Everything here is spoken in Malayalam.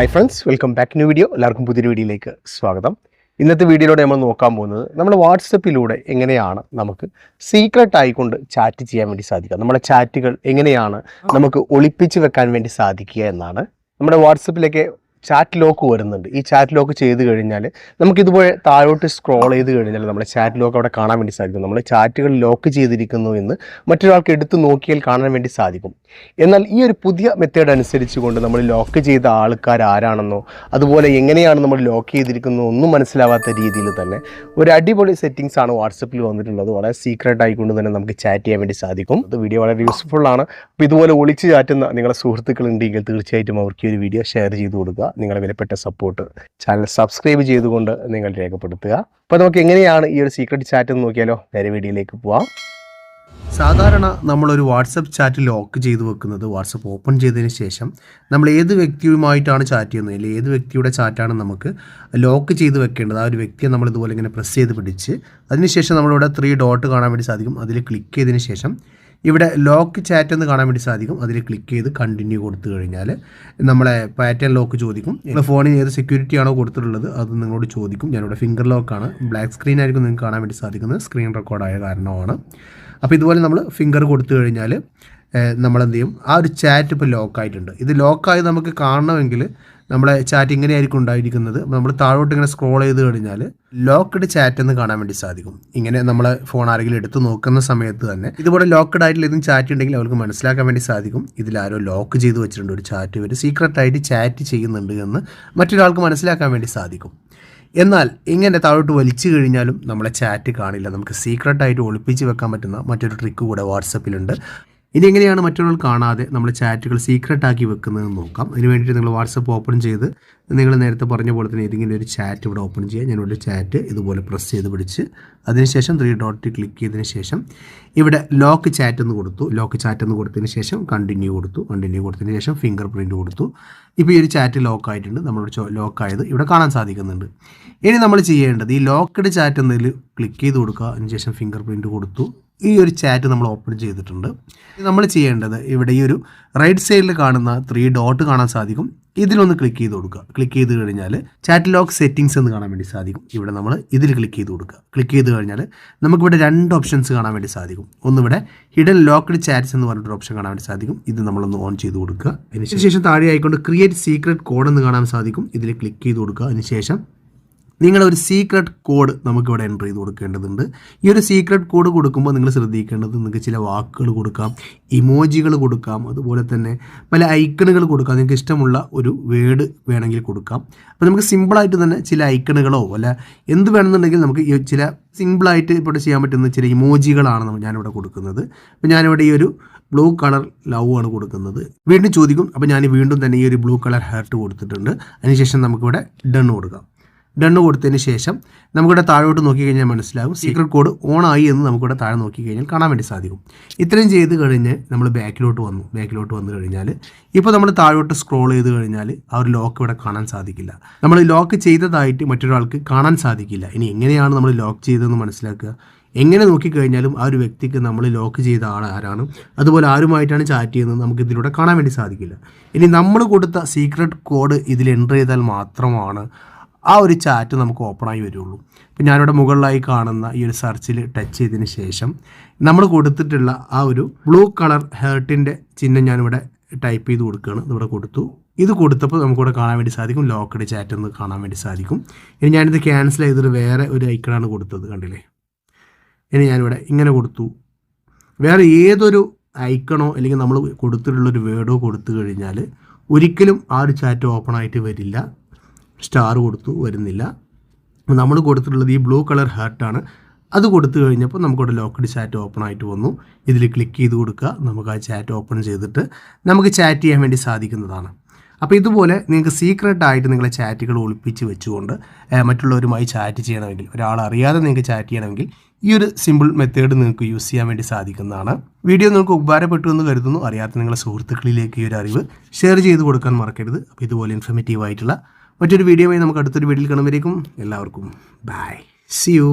Hi friends welcome back new video എല്ലാവർക്കും പുതിയൊരു വീഡിയോയിലേക്ക് സ്വാഗതം. ഇന്നത്തെ വീഡിയോയിലൂടെ നമ്മൾ നോക്കാൻ പോകുന്നത് നമ്മൾ വാട്സപ്പിലൂടെ എങ്ങനെയാണ് നമുക്ക് സീക്രട്ട് ആയിക്കൊണ്ട് ചാറ്റ് ചെയ്യാൻ വേണ്ടി സാധിക്കുക? നമ്മുടെ ചാറ്റുകൾ എങ്ങനെയാണ് നമുക്ക് ഒളിപ്പിച്ച് വെക്കാൻ വേണ്ടി സാധിക്കുക എന്നാണ് നമ്മുടെ വാട്സപ്പിലേക്ക് ചാറ്റ് ലോക്ക് വരുന്നുണ്ട്. ഈ ചാറ്റ് ലോക്ക് ചെയ്ത് കഴിഞ്ഞാൽ നമുക്ക് ഇതുപോലെ താഴോട്ട് സ്ക്രോൾ ചെയ്ത് കഴിഞ്ഞാൽ നമ്മുടെ ചാറ്റ് ലോക്ക് അവിടെ കാണാൻ വേണ്ടി സാധിക്കും. നമ്മൾ ചാറ്റുകൾ ലോക്ക് ചെയ്തിരിക്കുന്നു എന്ന് മറ്റൊരാൾക്ക് എടുത്തു നോക്കിയാൽ കാണാൻ വേണ്ടി സാധിക്കും. എന്നാൽ ഈ ഒരു പുതിയ മെത്തേഡ് അനുസരിച്ച് കൊണ്ട് നമ്മൾ ലോക്ക് ചെയ്ത ആൾക്കാർ ആരാണെന്നോ അതുപോലെ എങ്ങനെയാണ് നമ്മൾ ലോക്ക് ചെയ്തിരിക്കുന്നത് ഒന്നും മനസ്സിലാവാത്ത രീതിയിൽ തന്നെ ഒരു അടിപൊളി സെറ്റിങ്സ് ആണ് വാട്സപ്പിൽ വന്നിട്ടുള്ളത്. വളരെ സീക്രട്ട് ആയിക്കൊണ്ട് തന്നെ നമുക്ക് ചാറ്റ് ചെയ്യാൻ വേണ്ടി സാധിക്കും. അത് വീഡിയോ വളരെ യൂസ്ഫുൾ ആണ്. അപ്പോൾ ഇതുപോലെ ഒളിച്ച് ചാറ്റുന്ന നിങ്ങളുടെ സുഹൃത്തുക്കൾ ഉണ്ടെങ്കിൽ തീർച്ചയായിട്ടും അവർക്ക് ഈ ഒരു വീഡിയോ ഷെയർ ചെയ്ത് കൊടുക്കുക. നിങ്ങളുടെ വിലപ്പെട്ട സപ്പോർട്ട് ചാനൽ സബ്സ്ക്രൈബ് ചെയ്തുകൊണ്ട് നിങ്ങൾ രേഖപ്പെടുത്തുക. അപ്പോൾ നമുക്ക് എങ്ങനെയാണ് ഈ ഒരു സീക്രട്ട് ചാറ്റ് എന്ന് നോക്കിയാലോ? വേറെ വീഡിയോയിലേക്ക് പോവാം. സാധാരണ നമ്മളൊരു വാട്സപ്പ് ചാറ്റ് ലോക്ക് ചെയ്ത് വെക്കുന്നത് വാട്സപ്പ് ഓപ്പൺ ചെയ്തതിന് ശേഷം നമ്മൾ ഏത് വ്യക്തിയുമായിട്ടാണ് ചാറ്റ് ചെയ്യുന്നത്? അല്ലെങ്കിൽ ഏത് വ്യക്തിയുടെ ചാറ്റാണ് നമുക്ക് ലോക്ക് ചെയ്ത് വെക്കേണ്ടത്? ആ ഒരു വ്യക്തിയെ നമ്മൾ ഇതുപോലെ ഇങ്ങനെ പ്രസ് ചെയ്ത് പിടിച്ച് അതിനുശേഷം നമ്മളിവിടെ ത്രീ ഡോട്ട് കാണാൻ വേണ്ടി സാധിക്കും. അതിൽ ക്ലിക്ക് ചെയ്തതിന് ശേഷം ഇവിടെ ലോക്ക് ചാറ്റ് എന്ന് കാണാൻ വേണ്ടി സാധിക്കും. അതിൽ ക്ലിക്ക് ചെയ്ത് കണ്ടിന്യൂ കൊടുത്തു കഴിഞ്ഞാൽ നമ്മളെ പാറ്റേൺ ലോക്ക് ചോദിക്കും. നിങ്ങളുടെ ഫോണിൽ ഏത് സെക്യൂരിറ്റി ആണോ കൊടുത്തിട്ടുള്ളത് അത് നിങ്ങളോട് ചോദിക്കും. ഞാനിവിടെ ഫിംഗർ ലോക്കാണ് ബ്ലാക്ക് സ്ക്രീൻ ആയിരിക്കും നിങ്ങൾക്ക് കാണാൻ വേണ്ടി സാധിക്കുന്നത്. സ്ക്രീൻ റെക്കോർഡായ കാരണമാണ്. അപ്പോൾ ഇതുപോലെ നമ്മൾ ഫിംഗർ കൊടുത്തു കഴിഞ്ഞാൽ നമ്മളെന്ത് ചെയ്യും? ആ ഒരു ചാറ്റ് ഇപ്പോൾ ലോക്കായിട്ടുണ്ട് ഇത് ലോക്കായി നമുക്ക് കാണണമെങ്കിൽ നമ്മളെ ചാറ്റ് ഇങ്ങനെയായിരിക്കും ഉണ്ടായിരിക്കുന്നത്. നമ്മൾ താഴോട്ട് ഇങ്ങനെ സ്ക്രോൾ ചെയ്ത് കഴിഞ്ഞാൽ ലോക്ക്ഡ് ചാറ്റ് എന്ന് കാണാൻ വേണ്ടി സാധിക്കും. ഇങ്ങനെ നമ്മൾ ഫോൺ ആരെങ്കിലും എടുത്ത് നോക്കുന്ന സമയത്ത് തന്നെ ഇതുപോലെ ലോക്ക്ഡ് ആയിട്ടുള്ള ഏതും ചാറ്റ് ഉണ്ടെങ്കിൽ അവർക്ക് മനസ്സിലാക്കാൻ വേണ്ടി സാധിക്കും. ഇതിൽ ആരോ ലോക്ക് ചെയ്ത് വെച്ചിട്ടുണ്ട് ഒരു ചാറ്റ് ഇവർ സീക്രട്ട് ആയിട്ട് ചാറ്റ് ചെയ്യുന്നുണ്ട് എന്ന് മറ്റൊരാൾക്ക് മനസ്സിലാക്കാൻ വേണ്ടി സാധിക്കും. എന്നാൽ ഇങ്ങനെ താഴോട്ട് വലിച്ചു കഴിഞ്ഞാലും നമ്മളെ ചാറ്റ് കാണില്ല. നമുക്ക് സീക്രട്ടായിട്ട് ഒളിപ്പിച്ച് വെക്കാൻ പറ്റുന്ന മറ്റൊരു ട്രിക്ക് കൂടെ വാട്സപ്പിലുണ്ട് ഇനി എങ്ങനെയാണ് മറ്റൊരാൾ കാണാതെ നമ്മൾ ചാറ്റുകൾ സീക്രട്ട് ആക്കി വെക്കുന്നതെന്ന് നോക്കാം. അതിന് വേണ്ടിയിട്ട് നിങ്ങൾ വാട്സപ്പ് ഓപ്പൺ ചെയ്ത് നിങ്ങൾ നേരത്തെ പറഞ്ഞ പോലെ തന്നെ ഏതെങ്കിലും ഒരു ചാറ്റ് ഇവിടെ ഓപ്പൺ ചെയ്യുക ഞാനിവിടെ ചാറ്റ് ഇതുപോലെ പ്രസ് ചെയ്ത് പിടിച്ച് അതിനുശേഷം ത്രീ ഡോട്ട് ക്ലിക്ക് ചെയ്തതിന് ശേഷം ഇവിടെ ലോക്ക് ചാറ്റ് എന്ന് കൊടുത്തു. ലോക്ക് ചാറ്റ് എന്ന് കൊടുത്തതിന് ശേഷം കണ്ടിന്യൂ കൊടുത്തു. കണ്ടിന്യൂ കൊടുത്തതിന് ശേഷം ഫിംഗർ പ്രിന്റ് കൊടുത്തു. ഇപ്പോൾ ഈ ഒരു ചാറ്റ് ലോക്ക് ആയിട്ടുണ്ട്. നമ്മളുടെ ലോക്ക് ആയത് ഇവിടെ കാണാൻ സാധിക്കുന്നുണ്ട്. ഇനി നമ്മൾ ചെയ്യേണ്ടത് ഈ ലോക്കഡ് ചാറ്റ് എന്നതിൽ ക്ലിക്ക് ചെയ്ത് കൊടുക്കുക. അതിനുശേഷം ഫിംഗർ പ്രിന്റ് കൊടുത്തു. ഈ ഒരു ചാറ്റ് നമ്മൾ ഓപ്പൺ ചെയ്തിട്ടുണ്ട്. നമ്മൾ ചെയ്യേണ്ടത് ഇവിടെ ഈ ഒരു റൈറ്റ് സൈഡിൽ കാണുന്ന ത്രീ ഡോട്ട് കാണാൻ സാധിക്കും. ഇതിലൊന്ന് ക്ലിക്ക് ചെയ്ത് കൊടുക്കുക. ക്ലിക്ക് ചെയ്ത് കഴിഞ്ഞാൽ ചാറ്റ് ലോക്ക് സെറ്റിംഗ്സ് എന്ന് കാണാൻ വേണ്ടി സാധിക്കും. ഇവിടെ നമ്മൾ ഇതിൽ ക്ലിക്ക് ചെയ്ത് കൊടുക്കുക. ക്ലിക്ക് ചെയ്ത് കഴിഞ്ഞാൽ നമുക്കിവിടെ രണ്ട് ഓപ്ഷൻസ് കാണാൻ വേണ്ടി സാധിക്കും. ഒന്നിവിടെ ഹിഡൻ ലോക്ക്ഡ് ചാറ്റ്സ് എന്ന് പറഞ്ഞിട്ടൊരു ഓപ്ഷൻ കാണാൻ വേണ്ടി സാധിക്കും. ഇത് നമ്മളൊന്ന് ഓൺ ചെയ്ത് കൊടുക്കുക. അതിനുശേഷം താഴെ ആയിക്കൊണ്ട് ക്രിയേറ്റ് സീക്രട്ട് കോഡ് എന്ന് കാണാൻ സാധിക്കും. ഇതിൽ ക്ലിക്ക് ചെയ്ത് കൊടുക്കുക. അതിനുശേഷം നിങ്ങളുടെ ഒരു സീക്രട്ട് കോഡ് നമുക്കിവിടെ എന്റർ ചെയ്ത് കൊടുക്കേണ്ടതുണ്ട്. ഈ ഒരു സീക്രട്ട് കോഡ് കൊടുക്കുമ്പോൾ നിങ്ങൾ ശ്രദ്ധിക്കേണ്ടത് നിങ്ങൾക്ക് ചില വാക്കുകൾ കൊടുക്കാം ഇമോജികൾ കൊടുക്കാം അതുപോലെ തന്നെ പല ഐക്കണുകൾ കൊടുക്കാം. നിങ്ങൾക്ക് ഇഷ്ടമുള്ള ഒരു വേർഡ് വേണമെങ്കിൽ കൊടുക്കാം. അപ്പോൾ നമുക്ക് സിമ്പിളായിട്ട് തന്നെ ചില ഐക്കണുകളോ അല്ല എന്ത് വേണമെന്നുണ്ടെങ്കിൽ നമുക്ക് ഈ ചില സിമ്പിളായിട്ട് ഇവിടെ ചെയ്യാൻ പറ്റുന്ന ചില ഇമോജികളാണ് നമ്മൾ ഞാനിവിടെ കൊടുക്കുന്നത്. അപ്പോൾ ഞാനിവിടെ ഈ ഒരു ബ്ലൂ കളർ ലവ് ആണ് കൊടുക്കുന്നത്. വീണ്ടും ചോദിക്കും. അപ്പോൾ ഞാൻ വീണ്ടും തന്നെ ഈ ഒരു ബ്ലൂ കളർ ഹാർട്ട് കൊടുത്തിട്ടുണ്ട്. അതിനുശേഷം നമുക്കിവിടെ ഡൺ കൊടുക്കാം. ഡണ്ണ് കൊടുത്തതിന് ശേഷം നമുക്കിവിടെ താഴോട്ട് നോക്കിക്കഴിഞ്ഞാൽ മനസ്സിലാകും. സീക്രട്ട് കോഡ് ഓൺ ആയി എന്ന് നമുക്കിവിടെ താഴെ നോക്കിക്കഴിഞ്ഞാൽ കാണാൻ വേണ്ടി സാധിക്കും. ഇത്രയും ചെയ്ത് കഴിഞ്ഞ് നമ്മൾ ബാക്കിലോട്ട് വന്നു. ബാക്കിലോട്ട് വന്നു കഴിഞ്ഞാൽ ഇപ്പോൾ നമ്മൾ താഴോട്ട് സ്ക്രോൾ ചെയ്ത് കഴിഞ്ഞാൽ ആ ഒരു ലോക്ക് ഇവിടെ കാണാൻ സാധിക്കില്ല. നമ്മൾ ലോക്ക് ചെയ്തതായിട്ട് മറ്റൊരാൾക്ക് കാണാൻ സാധിക്കില്ല. ഇനി എങ്ങനെയാണ് നമ്മൾ ലോക്ക് ചെയ്തതെന്ന് മനസ്സിലാക്കുക? എങ്ങനെ നോക്കിക്കഴിഞ്ഞാലും ആ ഒരു വ്യക്തിക്ക് നമ്മൾ ലോക്ക് ചെയ്ത ആൾ ആരാണ്? അതുപോലെ ആരുമായിട്ടാണ് ചാറ്റ് ചെയ്യുന്നത് നമുക്ക് ഇതിലൂടെ കാണാൻ വേണ്ടി സാധിക്കില്ല. ഇനി നമ്മൾ കൊടുത്ത സീക്രട്ട് കോഡ് ഇതിൽ എന്റർ ചെയ്താൽ മാത്രമാണ് ആ ഒരു ചാറ്റ് നമുക്ക് ഓപ്പണായി വരുള്ളൂ. ഇപ്പം ഞാനിവിടെ മുകളിലായി കാണുന്ന ഈ ഒരു സെർച്ചിൽ ടച്ച് ചെയ്തതിന് ശേഷം നമ്മൾ കൊടുത്തിട്ടുള്ള ആ ഒരു ബ്ലൂ കളർ ഹേർട്ടിന്റെ ചിഹ്നം ഞാനിവിടെ ടൈപ്പ് ചെയ്ത് കൊടുക്കുകയാണ്. ഇവിടെ കൊടുത്തു. ഇത് കൊടുത്തപ്പോൾ നമുക്കിവിടെ കാണാൻ വേണ്ടി സാധിക്കും. ലോക്കഡ് ചാറ്റ് എന്ന് കാണാൻ വേണ്ടി സാധിക്കും. ഇനി ഞാനിത് ക്യാൻസൽ ചെയ്തിട്ട് വേറെ ഒരു ഐക്കണാണ് കൊടുത്തത് കണ്ടില്ലേ? ഇനി ഞാനിവിടെ ഇങ്ങനെ കൊടുത്തു. വേറെ ഏതൊരു ഐക്കണോ അല്ലെങ്കിൽ നമ്മൾ കൊടുത്തിട്ടുള്ളൊരു വേർഡോ കൊടുത്തു കഴിഞ്ഞാൽ ഒരിക്കലും ആ ഒരു ചാറ്റ് ഓപ്പൺ ആയിട്ട് വരില്ല. സ്റ്റാർ കൊടുത്തു വരുന്നില്ല. നമ്മൾ കൊടുത്തിട്ടുള്ളത് ഈ ബ്ലൂ കളർ ഹാർട്ടാണ് അത് കൊടുത്തു കഴിഞ്ഞപ്പോൾ നമുക്കിവിടെ ലോക്കഡ് ചാറ്റ് ഓപ്പൺ ആയിട്ട് വന്നു. ഇതിൽ ക്ലിക്ക് ചെയ്ത് കൊടുക്കുക. നമുക്ക് ആ ചാറ്റ് ഓപ്പൺ ചെയ്തിട്ട് നമുക്ക് ചാറ്റ് ചെയ്യാൻ വേണ്ടി സാധിക്കുന്നതാണ്. അപ്പോൾ ഇതുപോലെ നിങ്ങൾക്ക് സീക്രട്ട് ആയിട്ട് നിങ്ങളെ ചാറ്റുകൾ ഒളിപ്പിച്ച് വെച്ചുകൊണ്ട് മറ്റുള്ളവരുമായി ചാറ്റ് ചെയ്യണമെങ്കിൽ ഒരാൾ അറിയാതെ നിങ്ങൾക്ക് ചാറ്റ് ചെയ്യണമെങ്കിൽ ഈ ഒരു സിമ്പിൾ മെത്തേഡ് നിങ്ങൾക്ക് യൂസ് ചെയ്യാൻ വേണ്ടി സാധിക്കുന്നതാണ്. വീഡിയോ നിങ്ങൾക്ക് ഉപകാരപ്പെട്ടു എന്ന് കരുതുന്നു. അറിയാത്ത നിങ്ങളുടെ സുഹൃത്തുക്കളിലേക്ക് ഈ ഒരു അറിവ് ഷെയർ ചെയ്ത് കൊടുക്കാൻ മറക്കരുത്. അപ്പോൾ ഇതുപോലെ ഇൻഫർമേറ്റീവ് ആയിട്ടുള്ള മറ്റൊരു വീഡിയോയുമായി നമുക്ക് അടുത്തൊരു വീഡിയോയിൽ കാണുമ്പോഴേക്കും എല്ലാവർക്കും ബൈ സി യു